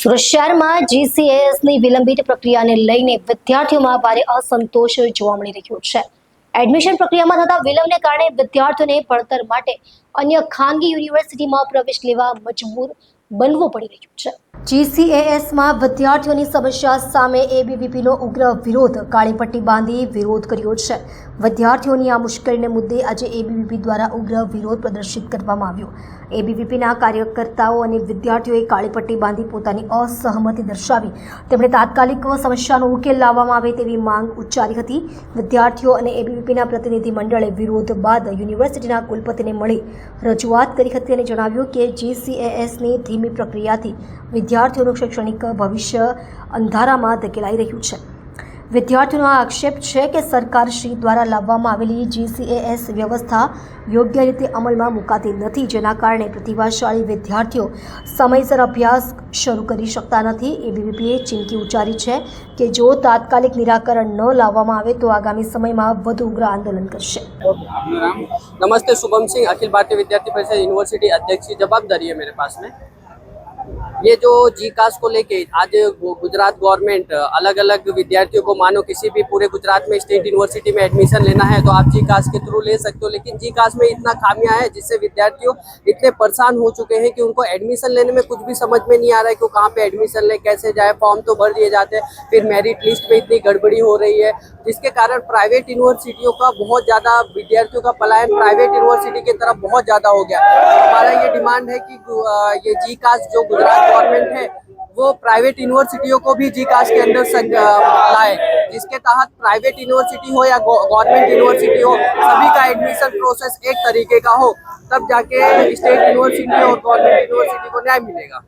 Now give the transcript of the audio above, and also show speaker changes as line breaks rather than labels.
સુરત શહેરમાં જીસીએસની વિલંબિત પ્રક્રિયાને લઈને વિદ્યાર્થીઓમાં ભારે અસંતોષ જોવા મળી રહ્યો છે. એડમિશન પ્રક્રિયામાં થતા વિલંબને કારણે વિદ્યાર્થીઓને ભણતર માટે અન્ય ખાનગી યુનિવર્સિટીમાં પ્રવેશ લેવા મજબૂર બનવું પડી રહ્યું છે. જીસીએએસમાં વિદ્યાર્થીઓની સમસ્યા સામે એબીવીપીનો ઉગ્ર વિરોધ. કાળી પટ્ટી બાંધી વિરોધ કર્યો છે. વિદ્યાર્થીઓની આ મુશ્કેલીને મુદ્દે આજે એબીવીપી દ્વારા ઉગ્ર વિરોધ પ્રદર્શિત કરવામાં આવ્યો. એબીવીપીના કાર્યકર્તાઓ અને વિદ્યાર્થીઓએ કાળી પટ્ટી બાંધી પોતાની અસહમતિ દર્શાવી. તેમણે તાત્કાલિક સમસ્યાનો ઉકેલ લાવવામાં આવે તેવી માંગ ઉચ્ચારી હતી. વિદ્યાર્થીઓ અને એબીવીપીના પ્રતિનિધિ મંડળે વિરોધ બાદ યુનિવર્સિટીના કુલપતિને મળી રજૂઆત કરી હતી અને જણાવ્યું કે જીસીએએસની ધીમી પ્રક્રિયાથી વિદ્યાર્થીઓનું શૈક્ષણિક ભવિષ્ય અંધારામાં ધકેલાઈ રહ્યું છે. વિદ્યાર્થીઓનો આ આક્ષેપ છે કે સરકાર શ્રી દ્વારા લાવવામાં આવેલી જીસીએએસ વ્યવસ્થા યોગ્ય રીતે અમલમાં મુકાતી નથી, જેના કારણે પ્રતિભાશાળી વિદ્યાર્થીઓ સમયસર અભ્યાસ શરૂ કરી શકતા નથી. એ બીબીપીએ ચીમકી ઉચ્ચારી છે કે જો તાત્કાલિક નિરાકરણ ન લાવવામાં આવે, તો આગામી સમયમાં વધુ ઉગ્ર આંદોલન કરશે.
નમસ્તે, શુભમ અખિલ ભારતીય વિદ્યાર્થી પરિષદ યુનિવર્સિટી અધ્યક્ષ. જવાબદારી મેરે પાસ ये जो जी कास को लेके आज गुजरात गवर्नमेंट अलग अलग विद्यार्थियों को मानो किसी भी पूरे गुजरात में स्टेट यूनिवर्सिटी में एडमिशन लेना है तो आप जी कास के थ्रू ले सकते हो। लेकिन जी कास में इतना खामियाँ है जिससे विद्यार्थियों इतने परेशान हो चुके हैं कि उनको एडमिशन लेने में कुछ भी समझ में नहीं आ रहा है कि वो कहाँ पे एडमिशन ले, कैसे जाए फॉर्म तो भर दिए जाते हैं, फिर मेरिट लिस्ट में इतनी गड़बड़ी हो रही है। जिसके कारण प्राइवेट यूनिवर्सिटियों का बहुत ज़्यादा विद्यार्थियों का पलायन प्राइवेट यूनिवर्सिटी की तरफ़ बहुत ज़्यादा हो गया। हमारा ये डिमांड है कि ये जी कास्ट जो गुजरात गवर्नमेंट है, वो प्राइवेट यूनिवर्सिटियों को भी जी कास्ट के अंदर लाए। जिसके तहत प्राइवेट यूनिवर्सिटी हो या गवर्नमेंट यूनिवर्सिटी हो, सभी का एडमिशन प्रोसेस एक तरीके का हो, तब जाके स्टेट यूनिवर्सिटी और गवर्नमेंट यूनिवर्सिटी को न्याय मिलेगा।